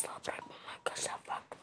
asla bırakmam arkadaşlar. Bak.